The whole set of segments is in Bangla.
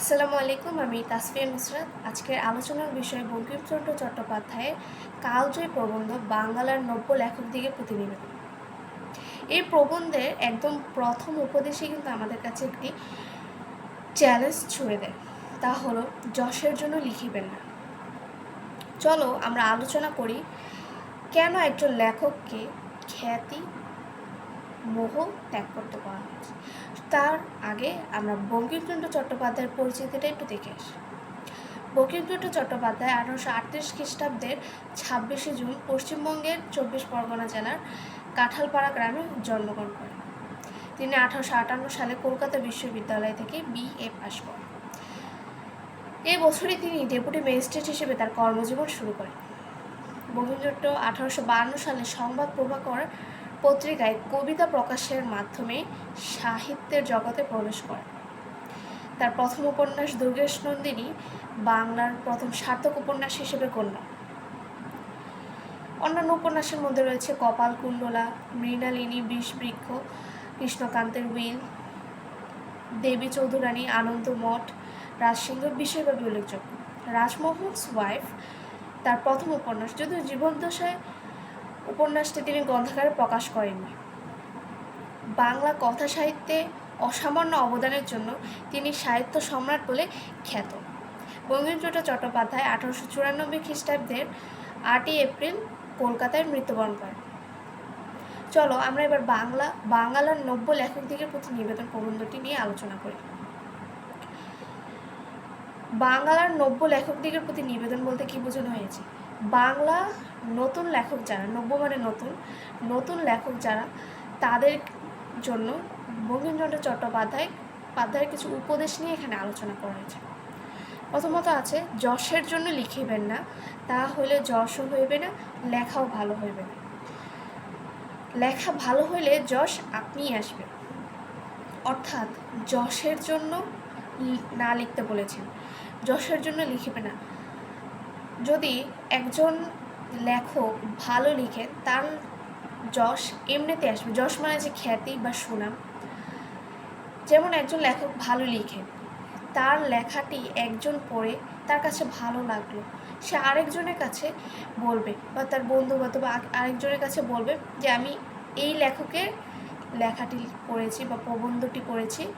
আসসালামু আলাইকুম, আমি তাসফিয়া নুসরাত। আজকের আলোচনার বিষয় বঙ্কিমচন্দ্র চট্টোপাধ্যায়ের কালজয়ী প্রবন্ধ বাংলার নব্য লেখক দিকে প্রতিনিবেদন এই প্রবন্ধের একদম প্রথম উপদেশই কিন্তু আমাদের কাছে একটি চ্যালেঞ্জ ছুড়ে দেয়, তা হলো যশের জন্য লিখিবেন না। চলো আমরা আলোচনা করি, কেন একজন লেখককে খ্যাতি মোহ ত্যাগ করতে পারা হয়েছে তার আগে আমরা বঙ্কিমচন্দ্র চট্টোপাধ্যায়ের পরিচিতিটা একটু দেখে আসি। বঙ্কিমচন্দ্র চট্টোপাধ্যায় আঠারোশো আটত্রিশ খ্রিস্টাব্দের ছাব্বিশে জুন পশ্চিমবঙ্গের চব্বিশ পরগনা জেলার কাঁঠালপাড়া গ্রামে জন্মগ্রহণ করেন। তিনি আঠারোশো আটান্ন সালে কলকাতা বিশ্ববিদ্যালয় থেকে বিএ পাশ করেন। এই বছরই তিনি ডেপুটি ম্যাজিস্ট্রেট হিসেবে তার কর্মজীবন শুরু করেন। বঙ্কিমচন্দ্র আঠারোশো বাহান্ন সালে সংবাদ প্রভাকর পত্রিকায় কবিতা প্রকাশের মাধ্যমে সাহিত্যের জগতে প্রবেশ করেন। তার প্রথম উপন্যাস দুর্গেশ নন্দিনী বাংলার প্রথম সার্থক উপন্যাস হিসেবে গণ্য। অন্যান্য উপন্যাসের মধ্যে রয়েছে কপাল কুণ্ডলা, মৃণালিনী বিষবৃক্ষ কৃষ্ণকান্তের উইল, দেবী চৌধুরানী আনন্দ মঠ রাজসিংহ বিশেষভাবে উল্লেখযোগ্য। রাজমোহনস ওয়াইফ তার প্রথম উপন্যাস, যদিও জীবনদশায় উপন্যাসটি তিনি গ্রন্থাগারে প্রকাশ করেননি। বাংলা কথা সাহিত্যে অসামান্য অবদানের জন্য তিনি সাহিত্য সম্রাট বলে খ্যাত। বঙ্কিমচন্দ্র চট্টোপাধ্যায় আঠারোশো চুরানব্বই খ্রিস্টাব্দের আটই এপ্রিল কলকাতায় মৃত্যুবরণ করেন। চলো আমরা এবার বাংলা বাংলার নব্য লেখক দিকের প্রতি নিবেদন প্রবন্ধটি নিয়ে আলোচনা করি। বাংলার নব্য লেখক দিকের প্রতি নিবেদন বলতে কি বোঝানো হয়েছে? বাংলা নতুন লেখক যারা নব্য মানে নতুন নতুন লেখক যারা, তাদের জন্য বঙ্কিমচন্দ্র চট্টোপাধ্যায় পাধ্যায়ের কিছু উপদেশ নিয়ে এখানে আলোচনা করা হয়েছে। প্রথমত আছে, যশের জন্য লিখিবেন না তা হইলে যশও হইবে না, লেখাও ভালো হইবে না। লেখা ভালো হইলে যশ আপনিই আসবে অর্থাৎ যশের জন্য না লিখতে বলেছেন, যশের জন্য লিখিবে না। যদি একজন লেখক ভালো লিখে, তার যশ এমনিতে আসবে। যশ মানে যে খ্যাতি বা সুনাম। যেমন একজন লেখক ভালো লিখে, তার লেখাটি একজন পড়ে তার কাছে ভালো লাগল। সে আরেকজনের কাছে বলবে বা তার বন্ধু বা আরেকজনের কাছে বলবে যে, আমি এই লেখকের লেখাটি পড়েছি বা প্রবন্ধটি পড়েছি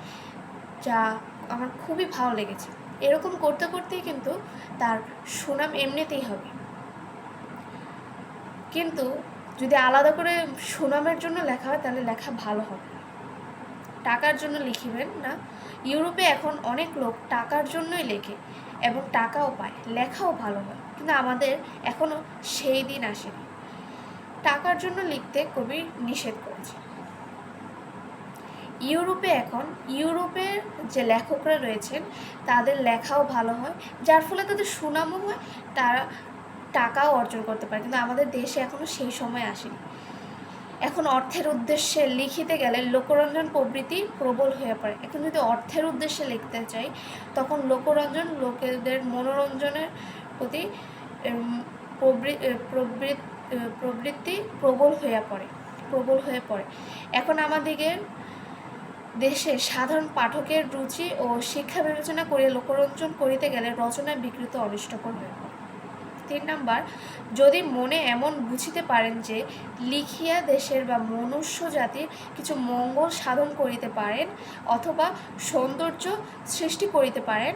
যা আমার খুবই ভালো লেগেছে। এরকম করতে করতেই কিন্তু তার সুনাম এমনিতেই হবে। কিন্তু যদি আলাদা করে সুনামের জন্য লেখা হয়, তাহলে লেখা ভালো হবে টাকার জন্য লিখিবেন না। ইউরোপে এখন অনেক লোক টাকার জন্যই লেখে এবং টাকাও পায়। লেখাও ভালো হয়। কিন্তু আমাদের এখনও সেই দিন আসেনি। টাকার জন্য লিখতে কবি নিষেধ করেছে ইউরোপে এখন, ইউরোপের যে লেখকরা রয়েছেন, তাদের লেখাও ভালো হয়। যার ফলে তাদের সুনামও হয়, তারা টাকাও অর্জন করতে পারে। কিন্তু আমাদের দেশে এখনও সেই সময় আসেনি। এখন অর্থের উদ্দেশ্যে লিখিতে গেলে লোকরঞ্জন প্রবৃত্তি প্রবল হয়ে পড়ে। এখন যদি অর্থের উদ্দেশ্যে লিখতে চাই, তখন লোকরঞ্জন লোকেদের মনোরঞ্জনের প্রতি প্রবৃত্তি প্রবল হয়ে পড়ে, প্রবল হয়ে পড়ে। এখন আমাদিগের দেশে সাধারণ পাঠকের রুচি ও শিক্ষা বিবেচনা করে লোকরঞ্জন করিতে গেলে রচনা বিকৃত অনিষ্টকর হয়ে তিন নাম্বার, যদি মনে এমন বুঝিতে পারেন যে লিখিয়া দেশের বা মনুষ্য জাতির কিছু মঙ্গল সাধন করিতে পারেন অথবা সৌন্দর্য সৃষ্টি করিতে পারেন,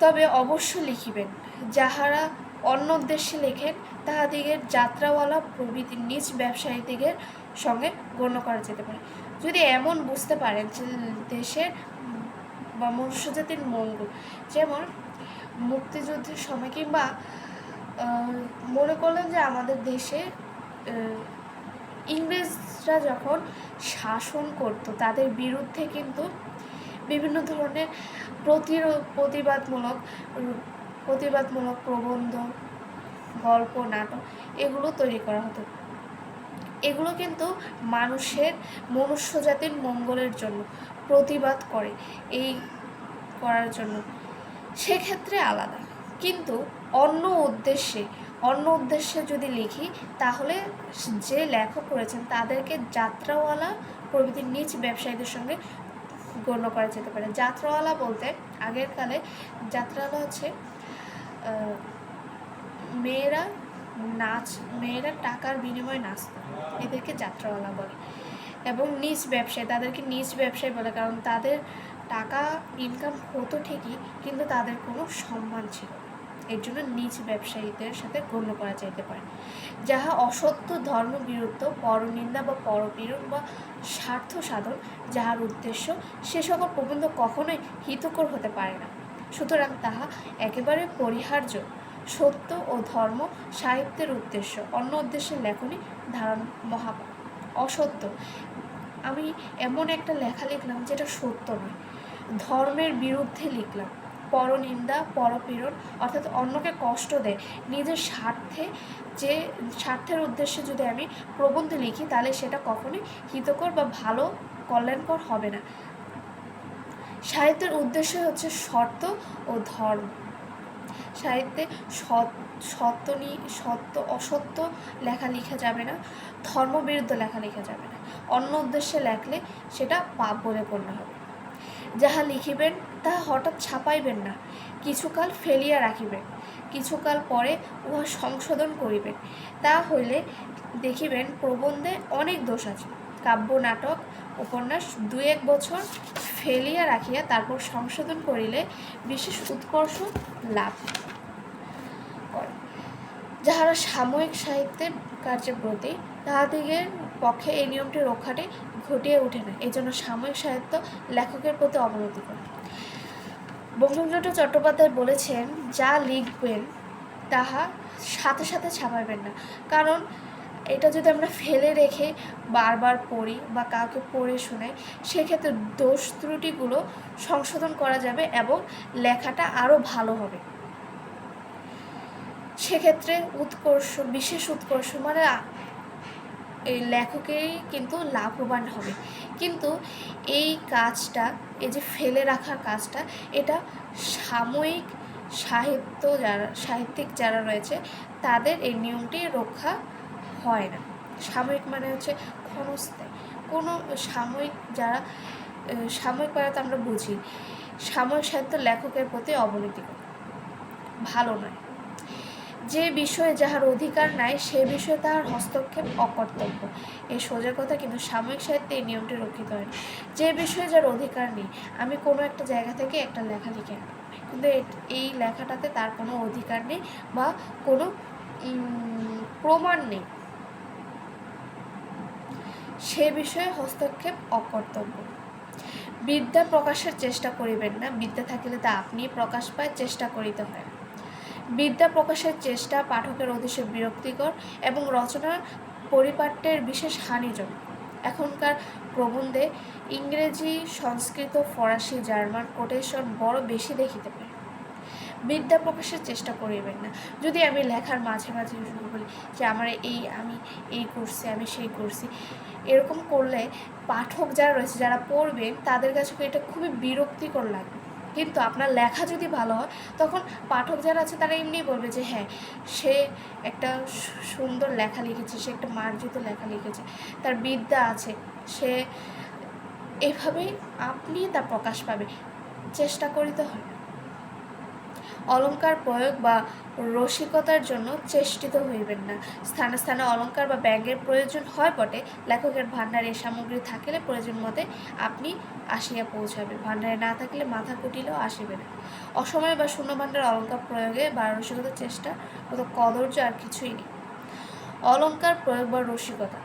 তবে অবশ্য লিখিবেন। যাহারা অন্য উদ্দেশ্যে লেখেন, তাহাদিগের যাত্রাওয়ালা প্রভৃতি নিজ ব্যবসায়ীদিগের সঙ্গে গণ্য করা যেতে পারে। যদি এমন বুঝতে পারেন যে দেশের বা মনুষ্য জাতির মঙ্গল, যেমন মুক্তিযুদ্ধের সময় কিংবা মনে করলেন যে আমাদের দেশে ইংরেজরা যখন শাসন করত, তাদের বিরুদ্ধে কিন্তু বিভিন্ন ধরনের প্রতিরোধ প্রতিবাদমূলক প্রতিবাদমূলক প্রবন্ধ, গল্প, নাটক এগুলো তৈরি করা হতো। এগুলো কিন্তু মানুষের মনুষ্য জাতির মঙ্গলের জন্য প্রতিবাদ করে, এই করার জন্য। সেক্ষেত্রে আলাদা। কিন্তু অন্য উদ্দেশ্যে অন্য উদ্দেশ্যে যদি লিখি, তাহলে যে লেখক করেছেন তাদেরকে যাত্রাওয়ালা প্রভৃতির নিজ ব্যবসায়ীদের সঙ্গে গণ্য করা যেতে পারে। যাত্রাওয়ালা বলতে, আগের কালে যাত্রাওয়ালা হচ্ছে মেয়েরা নাচ, মেয়েরা টাকার বিনিময়ে নাচত এদেরকে যাত্রাওয়ালা বলে। এবং নিজ ব্যবসায়ী, তাদেরকে নিজ ব্যবসায়ী বলে, কারণ তাদের টাকা ইনকাম হতো ঠিকই, কিন্তু তাদের কোনো সম্মান ছিল এর জন্য নিজ ব্যবসায়ীদের সাথে গণ্য করা যেতে পারে। যাহা অসত্য ধর্ম বিরুদ্ধ পরনিন্দা বা পরপীড়ন বা স্বার্থ সাধন, যাহার উদ্দেশ্য সে সকল প্রবন্ধ কখনোই হিতকর হতে পারে না। সুতরাং তাহা একেবারে পরিহার্য সত্য ও ধর্ম সাহিত্যের উদ্দেশ্য। অন্য উদ্দেশ্যের লেখনী ধারণ মহা অসত্য। আমি এমন একটা লেখা লিখলাম যেটা সত্য নয়। ধর্মের বিরুদ্ধে লিখলাম। পরনিন্দা, পরপীড়ন অর্থাৎ অন্যকে কষ্ট দেয়। নিজের স্বার্থে যে স্বার্থের উদ্দেশ্যে যদি আমি প্রবন্ধ লিখি, তাহলে সেটা কখনোই হিতকর বা ভালো কল্যাণকর হবে না। সাহিত্যের উদ্দেশ্য হচ্ছে শর্ত ও ধর্ম। সাহিত্যে সত্য নি, সত্য, অসত্য লেখা লেখা যাবে না, ধর্মবিরুদ্ধ লেখা লেখা যাবে না। অন্য উদ্দেশ্যে লেখলে সেটা পাপ বলে গণ্য হবে। যাহা লিখিবেন, তাহা হঠাৎ ছাপাইবেন না। কিছুকাল ফেলিয়া রাখিবেন, কিছুকাল পরে উহা সংশোধন করিবেন। তা হইলে দেখিবেন প্রবন্ধে অনেক দোষ আছে। কাব্য, নাটক উপন্যাস দু এক বছর ফেলিয়া রাখিয়া তারপর সংশোধন করিলে বিশেষ উৎকর্ষ লাভ করে। যাহারা সাময়িক সাহিত্যের কার্যের প্রতি তাহাদিগের পক্ষে এই নিয়মটি রক্ষাটি ঘটিয়ে ওঠে না এই জন্য সাময়িক সাহিত্য লেখকের প্রতি অবনতি করে বঙ্কিমচন্দ্র চট্টোপাধ্যায় বলেছেন, যা লিখবেন, তাহা সাথে সাথে ছাপাবেন না। কারণ এটা যদি আমরা ফেলে রেখে বারবার পড়ি বা কাউকে পড়ে শোনাই সেক্ষেত্রে দোষ ত্রুটিগুলো সংশোধন করা যাবে এবং লেখাটা আরও ভালো হবে। সেক্ষেত্রে উৎকর্ষ, বিশেষ উৎকর্ষ মানে এই লেখকেরই কিন্তু লাভবান হবে। কিন্তু এই কাজটা, এই যে ফেলে রাখার কাজটা, এটা সাময়িক সাহিত্য যারা, সাহিত্যিক যারা রয়েছে, তাদের এই নিয়মটি রক্ষা হয় না। সাময়িক মানে হচ্ছে ক্ষণস্থায়ী। কোনো সাময়িক যারা সাময়িক পাড়াতে আমরা বুঝি, সাময়িক সাহিত্য লেখকের প্রতি অবনতি ভালো নয়। যে বিষয়ে যাহার অধিকার নাই, সে বিষয়ে তাহার হস্তক্ষেপ অকর্তব্য। এই সোজা কথা কিন্তু সাময়িক সাহিত্যে এই নিয়মটি রক্ষিত হয়। যে বিষয়ে যার অধিকার নেই, আমি কোনো একটা জায়গা থেকে একটা লেখা লিখে কিন্তু এই লেখাটাতে তার কোনো অধিকার নেই বা কোনো প্রমাণ নেই। সে বিষয়ে হস্তক্ষেপ অকর্তব্য। বিদ্যা প্রকাশের চেষ্টা করিবেন না, বিদ্যা থাকিলে তা আপনি প্রকাশ পায়, চেষ্টা করিতে হয়। বিদ্যা প্রকাশের চেষ্টা পাঠকের অতিশয় বিরক্তিকর এবং রচনার পরিপাট্যের বিশেষ হানিজনক। এখনকার প্রবন্ধে ইংরেজি, সংস্কৃত, ফরাসি, জার্মান কোটেশন বড় বেশি দেখিতে পাই। বিদ্যা প্রকাশের চেষ্টা করিবেন না। যদি আমি লেখার মাঝে মাঝে শুরু বলি যে, আমার এই, আমি এই করছি, আমি সেই করছি এরকম করলে পাঠক যারা রয়েছে, যারা পড়বেন তাদের কাছে এটা খুবই বিরক্তিকর লাগবে কিন্তু আপনার লেখা যদি ভালো হয়, তখন পাঠক যারা আছে, তারা এমনিই বলবে যে হ্যাঁ সে একটা সুন্দর লেখা লিখেছে, সে একটা মার্জিত লেখা লিখেছে, তার বিদ্যা আছে, সে এভাবেই আপনি তা প্রকাশ পাবে। চেষ্টা করিতে হয়। না। অলংকার প্রয়োগ বা রসিকতার জন্য চেষ্টিত হইবেন না। স্থানে স্থানে অলঙ্কার বা ব্যাঙ্গের প্রয়োজন হয় বটে। লেখকের ভাণ্ডারে এই সামগ্রী থাকিলে প্রয়োজন মতে আপনি আসিয়া পৌঁছাবে ভাণ্ডারে না থাকলে মাথা কুটিলেও আসিবে না। অসময় বা শূন্য ভাণ্ডার অলঙ্কার প্রয়োগে বা রসিকতার চেষ্টা মতো কদর্য আর কিছুই নেই। অলঙ্কার প্রয়োগ বা রসিকতা।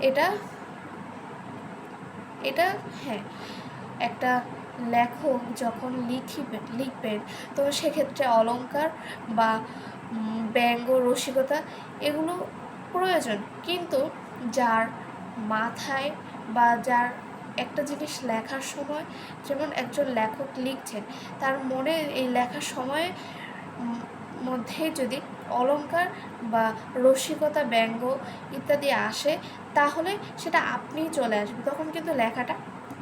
এটা এটা হ্যাঁ একটা লেখক যখন লিখিবেন লিখবেন, তো সেক্ষেত্রে অলঙ্কার বা ব্যঙ্গ, রসিকতা এগুলো প্রয়োজন। কিন্তু যার মাথায় বা যার একটা জিনিস লেখার সময়, যেমন একজন লেখক লিখছেন, তার মনে এই লেখার সময়ে মধ্যে যদি অলংকার বা রসিকতা, ব্যঙ্গ ইত্যাদি আসে, তাহলে সেটা আপনিই চলে আসবে তখন কিন্তু লেখাটা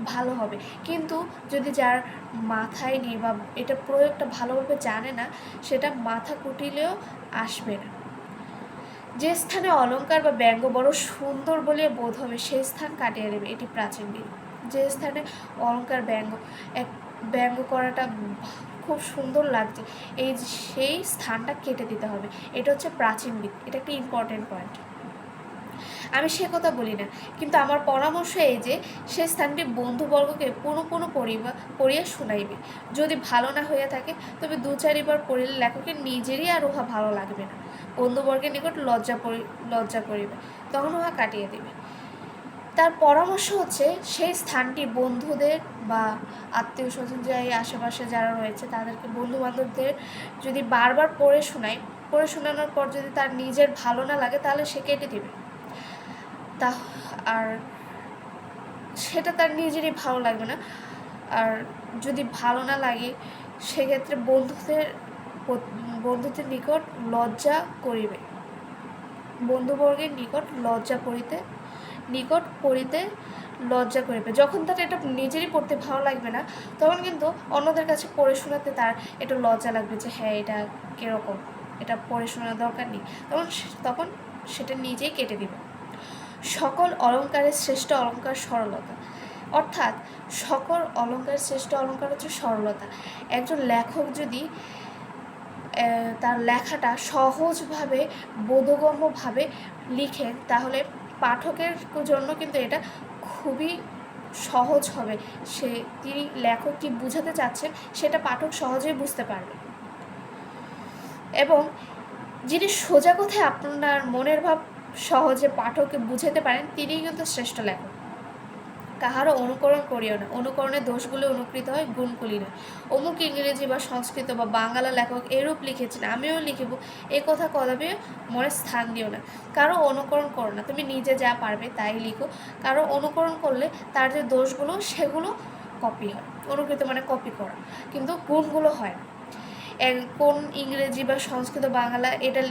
ভালো হবে। কিন্তু যদি যার মাথায় নেই বা এটা প্রয়োগটা ভালোভাবে জানে না, সেটা মাথা কুটিলেও আসবে না। যে স্থানে অলংকার বা ব্যঙ্গ বড় সুন্দর বলে বোধ হবে, সেই স্থান কাটিয়ে নেবে। এটি প্রাচীন বিধি যে স্থানে অলঙ্কার ব্যঙ্গ, এক ব্যঙ্গ করাটা খুব সুন্দর লাগছে, এই সেই স্থানটা কেটে দিতে হবে। এটা হচ্ছে প্রাচীন দিক এটা একটা ইম্পর্টেন্ট পয়েন্ট আমি সে কথা বলি না। কিন্তু আমার পরামর্শ এই যে, সে স্থানটি বন্ধুবর্গকে পুনঃ পুনঃ পড়িবা পড়িয়া শুনাইবে। যদি ভালো না হইয়া থাকে, তবে দু চারিবার পড়িলে লেখকের নিজেরই আর উহা ভালো লাগবে না। বন্ধুবর্গের নিকট লজ্জা পরি লজ্জা করিবে, তখন উহা কাটিয়ে দিবে। তার পরামর্শ হচ্ছে, সেই স্থানটি বন্ধুদের বা আত্মীয় স্বজন যাই আশেপাশে যারা রয়েছে, তাদেরকে বন্ধু বান্ধবদের যদি বারবার পড়ে শোনায়, পড়ে শোনানোর পর যদি তার নিজের ভালো না লাগে, তাহলে সে কেটে দিবে। তা আর সেটা তার নিজেরই ভালো লাগবে না। আর যদি ভালো না লাগে, সেক্ষেত্রে বন্ধুদের বন্ধুদের নিকট লজ্জা করিবে। বন্ধুবর্গের নিকট লজ্জা করিতে নিকট পড়িতে লজ্জা করিবে। যখন তার এটা নিজেরই পড়তে ভালো লাগবে না, তখন কিন্তু অন্যদের কাছে পড়ে শোনাতে তার একটু লজ্জা লাগবে যে হ্যাঁ এটা কীরকম? এটা পড়ে শোনার দরকার নেই। তখন তখন সেটা নিজেই কেটে দিবে। সকল অলঙ্কারের শ্রেষ্ঠ অলঙ্কার সরলতা। অর্থাৎ সকল অলঙ্কারের শ্রেষ্ঠ অলঙ্কার হচ্ছে সরলতা। একজন লেখক যদি তার লেখাটা সহজভাবে, বোধগম্যভাবে লিখেন, তাহলে পাঠকের জন্য কিন্তু এটা খুবই সহজ হবে। সে, তিনি লেখক কি বুঝাতে চাচ্ছেন, সেটা পাঠক সহজেই বুঝতে পারবে। এবং যিনি সোজা কথায় আপনার মনের ভাব সহজে পাঠককে বুঝাতে পারেন, তিনিই কিন্তু শ্রেষ্ঠ লেখক। কাহারও অনুকরণ করিও না। অনুকরণের দোষগুলো অনুকৃত হয় গুণগুলি নয় অমুক ইংরেজি বা সংস্কৃত বা বাংলা লেখক এরূপ লিখেছেন, আমিও লিখিব, এ কথা কদাপি মনে স্থান দিও না। কারও অনুকরণ করো না, তুমি নিজে যা পারবে তাই লিখো। কারও অনুকরণ করলে তার যে দোষগুলো, সেগুলো কপি হয় অনুকৃত মানে কপি করা। কিন্তু গুণগুলো হয় না। কোন ইংরেজি বা সংস্কৃত বাংলা এটা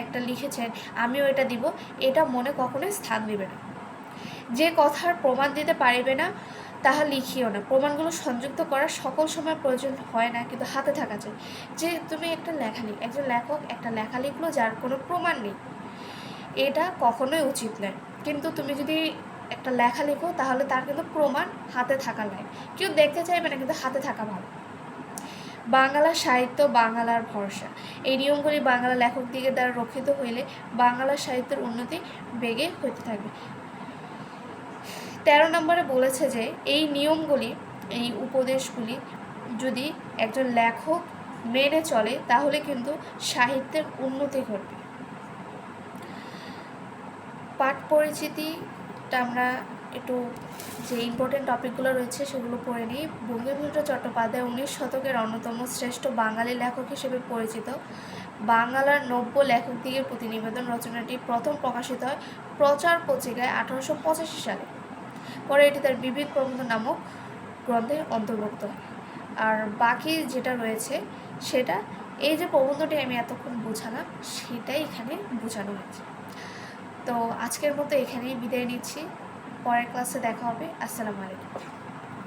একটা লিখেছেন, আমিও এটা দিব, এটা মনে কখনোই স্থান দিবে না। যে কথার প্রমাণ দিতে পারিবে না, তাহা লিখিও না। প্রমাণগুলো সংযুক্ত করার সকল সময় প্রয়োজন হয় না, কিন্তু হাতে থাকা চাই। যে তুমি একটা লেখা লিখ একজন লেখক একটা লেখা লিখলো যার কোনো প্রমাণ নেই, এটা কখনোই উচিত নয়। কিন্তু তুমি যদি একটা লেখা লিখো, তাহলে তার কিন্তু প্রমাণ হাতে থাকা লাগে কেউ দেখতে চাইবে না, কিন্তু হাতে থাকা ভালো। বাংলা সাহিত্য, বাংলার ভরসা। এই নিয়মগুলি বাংলা লেখক দিকে দ্বারা রক্ষিত হইলে বাংলা সাহিত্যের উন্নতি বেগে হইতে থাকবে। তেরো নম্বরে বলেছে যে, এই নিয়মগুলি, এই উপদেশগুলি যদি একজন লেখক মেনে চলে, তাহলে কিন্তু সাহিত্যের উন্নতি ঘটবে। পাঠ পরিচিতিটা আমরা একটু যে ইম্পর্টেন্ট টপিকগুলো রয়েছে সেগুলো পড়ে নিই। বঙ্গবন্ধু চট্টোপাধ্যায় উনিশ শতকের অন্যতম শ্রেষ্ঠ বাঙালি লেখক হিসেবে পরিচিত। বাংলার নব্য লেখকদিগের প্রতিনিবেদন রচনাটি প্রথম প্রকাশিত হয় প্রচার পত্রিকায় আঠারোশো পঁচাশি সালে। পরে এটি তার বিবিধ প্রবন্ধ নামক গ্রন্থে অন্তর্ভুক্ত আর বাকি যেটা রয়েছে সেটা, এই যে প্রবন্ধটি আমি এতক্ষণ বোঝালাম, সেটাই এখানে বোঝানো হয়েছে। তো আজকের মতো এখানেই বিদায় নিচ্ছি। পরের ক্লাসে দেখা হবে। আসসালামু আলাইকুম।